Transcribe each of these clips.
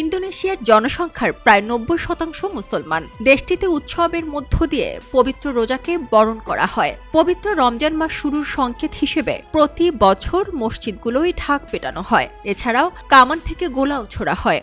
ইন্দোনেশিয়ার জনসংখ্যার প্রায় নব্বই শতাংশ মুসলমান। দেশটিতে উৎসবের মধ্য দিয়ে পবিত্র রোজাকে বরণ করা হয়। পবিত্র রমজান মাস শুরুর সংকেত হিসেবে প্রতি বছর মসজিদগুলোই ঢাক পেটানো হয়। এছাড়াও কামান থেকে গোলাও ছোড়া হয়।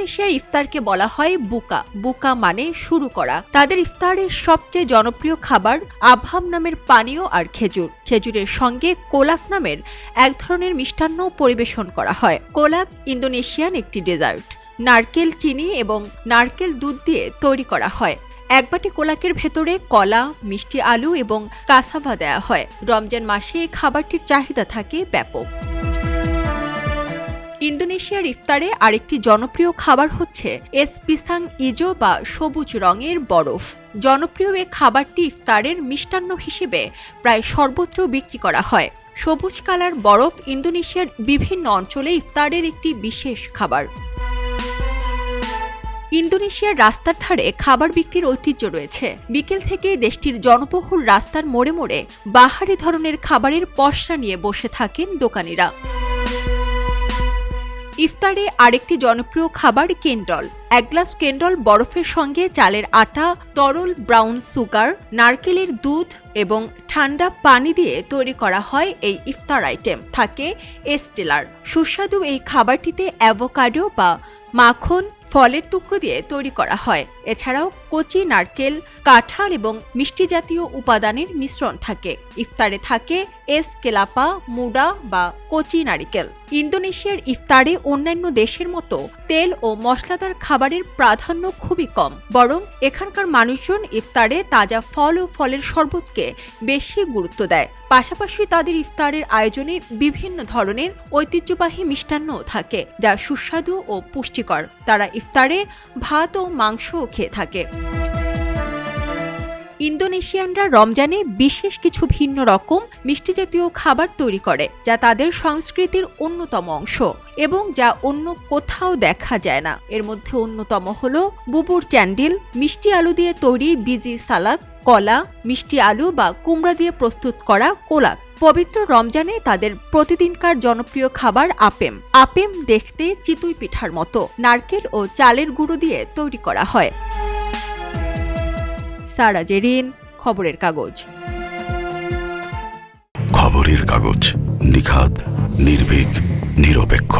ইন্দোনেশিয়া ইফতারকে বলা হয় বুকা। বুকা মানে শুরু করা। তাদের ইফতারের সবচেয়ে জনপ্রিয় খাবার আভাম নামের পানীয় আর খেজুর। খেজুরের সঙ্গে কোলাক নামের এক ধরনের মিষ্টান্ন পরিবেশন করা হয়। কোলাক ইন্দোনেশিয়ান একটি ডেজার্ট। নারকেল চিনি এবং নারকেল দুধ দিয়ে তৈরি করা হয়। এক বাটি কোলাকের ভেতরে কলা, মিষ্টি আলু এবং কাসাভা দেওয়া হয়। রমজান মাসে এই খাবারটির চাহিদা থাকে ব্যাপক। ইন্দোনেশিয়ার ইফতারে আরেকটি জনপ্রিয় খাবার হচ্ছে এসপিসাং ইজো বা সবুজ রঙের বরফ। জনপ্রিয় এই খাবারটি ইফতারের মিষ্টান্ন হিসেবে প্রায় সর্বত্র বিক্রি করা হয়। সবুজ কালার বরফ ইন্দোনেশিয়ার বিভিন্ন অঞ্চলে ইফতারের একটি বিশেষ খাবার। ইন্দোনেশিয়ার রাস্তার ধারে খাবার বিক্রির ঐতিহ্য রয়েছে। বিকেল থেকে দেশটির জনবহুল রাস্তার মোড়ে মোড়ে বাহারি ধরনের খাবারের পসরা নিয়ে বসে থাকেন দোকানিরা। ইফতারে আরেকটি জনপ্রিয় খাবার কেন্ডল এক গ্লাস কেন্ডল বরফের সঙ্গে, চালের আটা, তরল ব্রাউন সুগার, নারকেলের দুধ এবং ঠান্ডা পানি দিয়ে তৈরি করা হয় এই ইফতার আইটেম। থাকে এস্টেলার। সুস্বাদু এই খাবারটিতে অ্যাভোকাডো বা মাখন, ফলের টুকরো দিয়ে তৈরি করা হয়। এছাড়াও কচি, নারকেল, কাঁঠাল এবং মিষ্টি জাতীয় উপাদানের মিশ্রণ থাকে। ইফতারে থাকে এস কেলাপা, মুডা বা কচি নারিকেল। ইন্দোনেশিয়ার ইফতারে অন্যান্য দেশের মতো তেল ও মশলাদার খাবারের প্রাধান্য খুবই কম, বরং এখানকার মানুষজন ইফতারে তাজা ফল ও ফলের শরবতকে বেশি গুরুত্ব দেয়। পাশাপাশি তাদের ইফতারের আয়োজনে বিভিন্ন ধরনের ঐতিহ্যবাহী মিষ্টান্নও থাকে, যা সুস্বাদু ও পুষ্টিকর। তারা ইফতারে ভাত ও মাংসও খেয়ে থাকে। ইন্দোনেশিয়ানরা রমজানে বিশেষ কিছু ভিন্ন রকম মিষ্টি জাতীয় খাবার তৈরি করে, যা তাদের সংস্কৃতির অন্যতম অংশ এবং যা অন্য কোথাও দেখা যায় না। এর মধ্যে অন্যতম হল বুবুর চ্যান্ডিল, মিষ্টি আলু দিয়ে তৈরি বিজি সালাদ, কলা, মিষ্টি আলু বা কুমড়া দিয়ে প্রস্তুত করা কোলাক। পবিত্র রমজানে তাদের প্রতিদিনকার জনপ্রিয় খাবার আপেম। আপেম দেখতে চিতুই পিঠার মতো, নারকেল ও চালের গুঁড়ো দিয়ে তৈরি করা হয়। সারা জেরিন খবরের কাগজ। খবরের কাগজ নিখাদ নির্ভীক নিরপেক্ষ।